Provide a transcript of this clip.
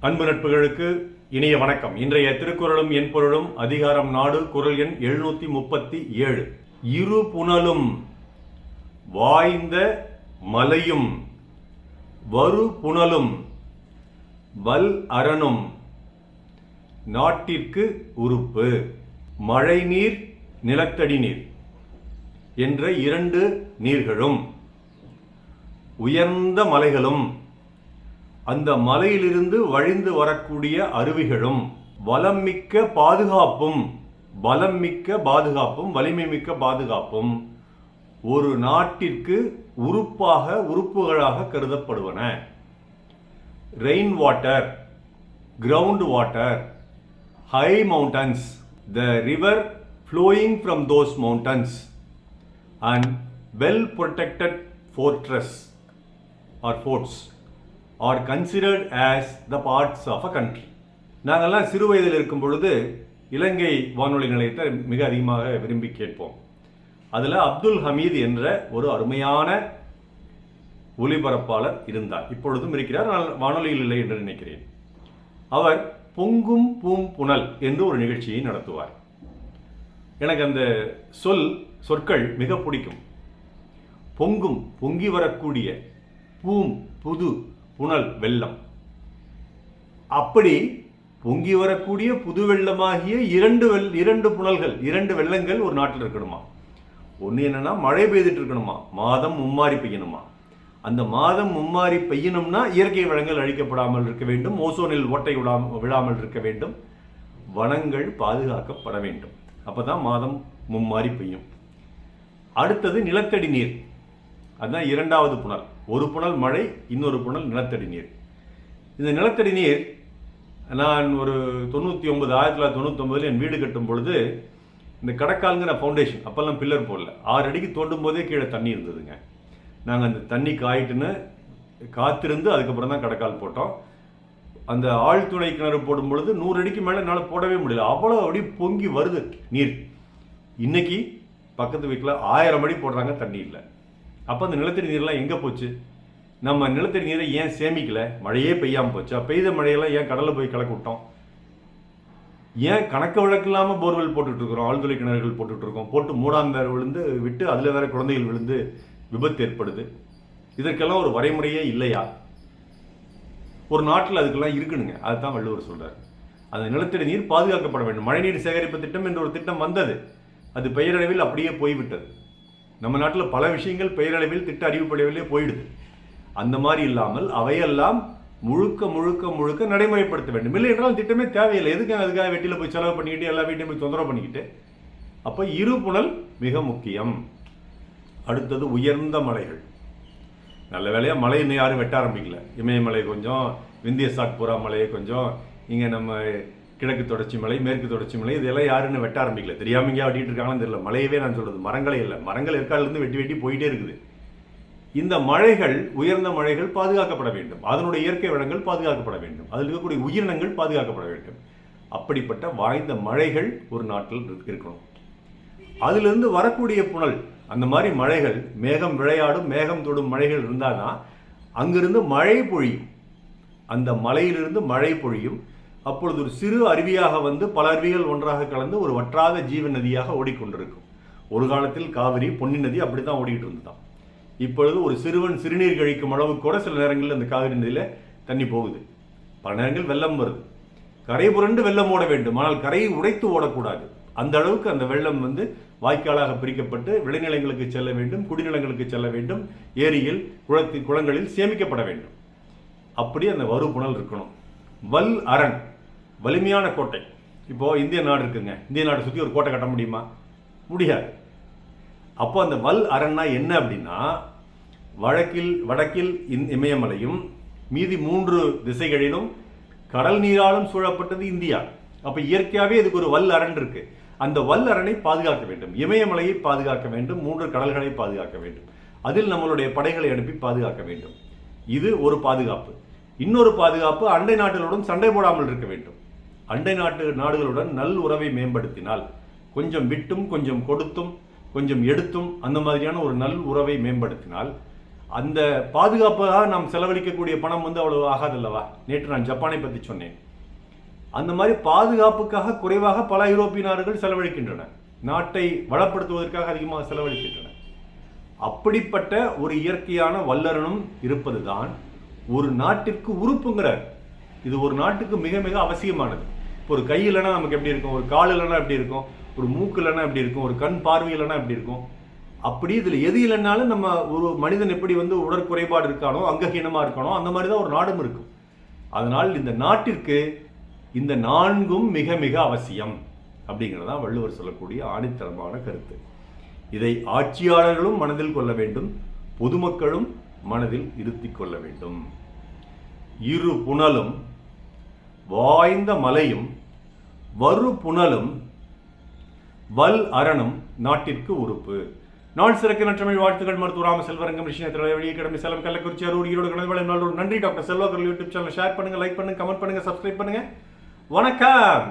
அன்பு நட்புகளுக்கு இனிய வணக்கம். இன்றைய திருக்குறளும் என் பொருளும் அதிகாரம் நாடு குரல் எண் எழுநூத்தி முப்பத்தி ஏழு. இரு புனலும் வாய்ந்த மலையும் வரு புனலும் வல் அரணும் நாட்டிற்கு உறுப்பு. மழைநீர் நிலத்தடி நீர் என்ற இரண்டு நீர்களும் உயர்ந்த மலைகளும் அந்த மலையிலிருந்து வழிந்து வரக்கூடிய அருவிகளும் வளம் மிக்க பாதுகாப்பும் பலம் மிக்க பாதுகாப்பும் வலிமை மிக்க பாதுகாப்பும் ஒரு நாட்டிற்கு உறுப்பாக உறுப்புகளாக கருதப்படுவன. Rain water ground water high mountains the river flowing from those mountains and well protected fortress or forts are considered as the parts of a country நாங்கள்லாம் சிறு வயதில் இருக்கும் பொழுது இலங்கை வானொலி நிலையத்தை மிக அதிகமாக விரும்பி கேட்போம். அதில் அப்துல் ஹமீத் என்ற ஒரு அருமையான ஒலிபரப்பாளர் இருந்தார். இப்பொழுதும் இருக்கிறார் ஆனால் வானொலியில் இல்லை என்று நினைக்கிறேன். அவர் பொங்கும் பூம் புனல் என்று ஒரு நிகழ்ச்சியை நடத்துவார். எனக்கு அந்த சொல் சொற்கள் மிக பிடிக்கும். பொங்கும் பொங்கி வரக்கூடிய பூம் புது புனல் வெள்ளம். அப்படி பொங்கி வரக்கூடிய புது வெள்ளமாகிய இரண்டு வெள் இரண்டு புனல்கள் இரண்டு வெள்ளங்கள் ஒரு நாட்டில் இருக்கணுமா? ஒன்று என்னன்னா மழை பெய்துட்டு இருக்கணுமா? மாதம் மும்மாரி பெய்யணுமா? அந்த மாதம் மும்மாரி பெய்யணும்னா இயற்கை வளங்கள் அழிக்கப்படாமல் இருக்க வேண்டும் ஓசோனில் ஓட்டை விடாம விழாமல் இருக்க வேண்டும் வனங்கள் பாதுகாக்கப்பட வேண்டும். அப்பதான் மாதம் மும்மாரி பெய்யும். அடுத்தது நிலத்தடி நீர். அதுதான் இரண்டாவது புனல். ஒரு புனல் மழை இன்னொரு புனல் நிலத்தடி நீர். இந்த நிலத்தடி நீர் நான் ஒரு தொண்ணூற்றி ஒம்பது ஆயிரத்தி தொள்ளாயிரத்தி தொண்ணூத்தொம்பதில் என் வீடு கட்டும் பொழுது இந்த கடக்கால்ங்கிற ஃபவுண்டேஷன் அப்போல்லாம் பில்லர் போடல. ஆறு அடிக்கு தோண்டும் போதே கீழே தண்ணி இருந்ததுங்க. நாங்கள் அந்த தண்ணி காயிட்டுன்னு காத்திருந்து அதுக்கப்புறம் தான் கடக்கால் போட்டோம். அந்த ஆழ்துணை கிணறு போடும் பொழுது நூறு அடிக்கு மேலே என்னால் போடவே முடியல. அவ்வளோ அப்படி பொங்கி வருது நீர். இன்னைக்கு பக்கத்து வீட்டில் ஆயிரம் அடி போடுறாங்க தண்ணி இல்லை. அப்போ அந்த நிலத்தடி நீர்லாம் எங்கே போச்சு? நம்ம நிலத்தடி நீரை ஏன் சேமிக்கலை? மழையே பெய்யாமல் போச்சா? பெய்த மழையெல்லாம் ஏன் கடலில் போய் கலக்க விட்டோம்? ஏன் கணக்கு வழக்கு இல்லாமல் போர்வெல் போட்டுட்டு இருக்கிறோம்? ஆழ்துளை கிணறுகள் போட்டுட்டு இருக்கோம். போட்டு மூடாம் வேறு விழுந்து விட்டு அதில் வேற குழந்தைகள் விழுந்து விபத்து ஏற்படுது. இதற்கெல்லாம் ஒரு வரைமுறையே இல்லையா? ஒரு நாட்டில் அதுக்கெல்லாம் இருக்கணுங்க அதுதான் வள்ளுவர் சொல்கிறார் அந்த நிலத்தடி நீர் பாதுகாக்கப்பட வேண்டும். மழைநீர் சேகரிப்பு திட்டம் என்ற ஒரு திட்டம் வந்தது. அது பெயரளவில் அப்படியே போய்விட்டது. நம்ம நாட்டில் பல விஷயங்கள் பெயரளவில் திட்ட அறிவிப்படைவிலே போயிடுது. அந்த மாதிரி இல்லாமல் அவையெல்லாம் முழுக்க முழுக்க முழுக்க நடைமுறைப்படுத்த வேண்டும். இல்லை என்றால் திட்டமே தேவையில்லை. எதுக்கு அதுக்காக வெட்டியில் போய் செலவு பண்ணிக்கிட்டு எல்லா வீட்டையும் போய் தொந்தரவு பண்ணிக்கிட்டு? அப்போ இரு மிக முக்கியம். அடுத்தது உயர்ந்த மலைகள். நல்ல வேலையாக மலை இன்னும் யாரும் வெட்ட ஆரம்பிக்கல. இமயமலை கொஞ்சம் விந்திய சாக்புரா மலையை கொஞ்சம் இங்கே நம்ம கிழக்கு தொடர்ச்சி மலை மேற்கு தொடர்ச்சி மலை இதெல்லாம் யாருன்னு வெட்ட ஆரம்பிக்கல. தெரியாம இங்கே வெட்டிட்டு இருக்காங்கன்னு தெரியல. மலையவே நான் சொல்றது மரங்களே இல்லை. மரங்கள் ஏற்காடுலேருந்து வெட்டி வெட்டி போயிட்டே இருக்குது. இந்த மழைகள் உயர்ந்த மழைகள் பாதுகாக்கப்பட வேண்டும். அதனுடைய இயற்கை வளங்கள் பாதுகாக்கப்பட வேண்டும். அதில் இருக்கக்கூடிய உயிரினங்கள் பாதுகாக்கப்பட வேண்டும். அப்படிப்பட்ட வாய்ந்த மழைகள் ஒரு நாட்டில் இருக்கணும். அதிலிருந்து வரக்கூடிய புனல் அந்த மாதிரி மழைகள் மேகம் விளையாடும் மேகம் தொடும் மழைகள் இருந்தால் தான் அங்கிருந்து மழை பொழியும். அந்த மலையிலிருந்து மழை பொழியும். அப்பொழுது ஒரு சிறு அருவியாக வந்து பல அருவிகள் ஒன்றாக கலந்து ஒரு வற்றாத ஜீவ நதியாக ஓடிக்கொண்டிருக்கும். ஒரு காலத்தில் காவிரி பொன்னி நதி அப்படி தான் ஓடிக்கிட்டு இருந்துதான் இப்பொழுது ஒரு சிறுவன் சிறுநீர் கழிக்கும் அளவு கூட சில நேரங்களில் அந்த காவிரி நதியில் தண்ணி போகுது. பல நேரங்கள் வெள்ளம் வருது. கரை புரண்டு வெள்ளம் ஓட வேண்டும். ஆனால் கரையை உடைத்து ஓடக்கூடாது. அந்த அளவுக்கு அந்த வெள்ளம் வந்து வாய்க்காலாக பிரிக்கப்பட்டு விளைநிலங்களுக்கு செல்ல வேண்டும் குடிநிலங்களுக்கு செல்ல வேண்டும் ஏரியில் குளத்தில் குளங்களில் சேமிக்கப்பட வேண்டும். அப்படி அந்த வறுபுணல் இருக்கணும். வல் அரண் வலிமையான கோட்டை. இப்போ இந்திய நாடு இருக்குங்க. இந்திய நாட்டை சுற்றி ஒரு கோட்டை கட்ட முடியுமா? முடியாது. அப்போ அந்த வல் அரண்னா என்ன அப்படின்னா வழக்கில் வடக்கில் இந்- இமயமலையும் மீதி மூன்று திசைகளிலும் கடல் நீராலும் சூழப்பட்டது இந்தியா. அப்போ இயற்கையாகவே இதுக்கு ஒரு வல் அரண் இருக்கு. அந்த வல் அரணை பாதுகாக்க வேண்டும். இமயமலையை பாதுகாக்க வேண்டும். மூன்று கடல்களை பாதுகாக்க வேண்டும். அதில் நம்மளுடைய படைகளை அனுப்பி பாதுகாக்க வேண்டும். இது ஒரு பாதுகாப்பு. இன்னொரு பாதுகாப்பு அண்டை நாடுகளுடன் சண்டை போடாமல் இருக்க வேண்டும். அண்டை நாட்டு நாடுகளுடன் நல் உறவை மேம்படுத்தினால் கொஞ்சம் விட்டும் கொஞ்சம் கொடுத்தும் கொஞ்சம் எடுத்தும் அந்த மாதிரியான ஒரு நல் உறவை மேம்படுத்தினால் அந்த பாதுகாப்பாக நாம் செலவழிக்கக்கூடிய பணம் வந்து அவ்வளவு ஆகாதல்லவா? நேற்று நான் ஜப்பானை பற்றி சொன்னேன். அந்த மாதிரி பாதுகாப்புக்காக குறைவாக பல ஐரோப்பிய நாடுகள் செலவழிக்கின்றன. நாட்டை வளப்படுத்துவதற்காக அதிகமாக செலவழிக்கின்றன. அப்படிப்பட்ட ஒரு இயற்கையான வல்லரனும் இருப்பதுதான் ஒரு நாட்டிற்கு உறுப்புங்கிறார். இது ஒரு நாட்டுக்கு மிக மிக அவசியமானது. இப்போ ஒரு கை இல்லைன்னா நமக்கு எப்படி இருக்கும்? ஒரு கால் இல்லைன்னா எப்படி இருக்கும்? ஒரு மூக்கு இல்லைன்னா எப்படி இருக்கும்? ஒரு கண் பார்வை இல்லைன்னா எப்படி இருக்கும்? அப்படி இதில் எது இல்லைனாலும் நம்ம ஒரு மனிதன் எப்படி வந்து உடற்குறைபாடு இருக்கானோ அங்கஹீனமாக இருக்கானோ அந்த மாதிரி தான் ஒரு நாடும் இருக்கும். அதனால் இந்த நாட்டிற்கு இந்த நான்கும் மிக மிக அவசியம் அப்படிங்கிறது தான் வள்ளுவர் சொல்லக்கூடிய ஆணித்தரமான கருத்து. இதை ஆட்சியாளர்களும் மனதில் கொள்ள வேண்டும் பொதுமக்களும் மனதில் இருத்திக் கொள்ள வேண்டும். இரு புனலும் வாய்ந்த மலையும் வரு புனலும் வல் அரணும் நாட்டிற்கு உறுப்பு. நாள் சிறக்க நற்றமிழ் வாழ்த்துக்கள் மருத்துவ ராம செல்வரங்கம் விஷயத்தில் வெளியே கிடமை சேலம் கள்ளக்குறிச்சி அரூர் ஈரோடு கடல் நாளோடு நன்றி doctor Selvakkar YouTube channel. Share பண்ணுங்கள் லைக் பண்ணுங்கள் கமெண்ட் பண்ணுங்கள் சப்ஸ்கிரைப் பண்ணுங்கள் வணக்கம்!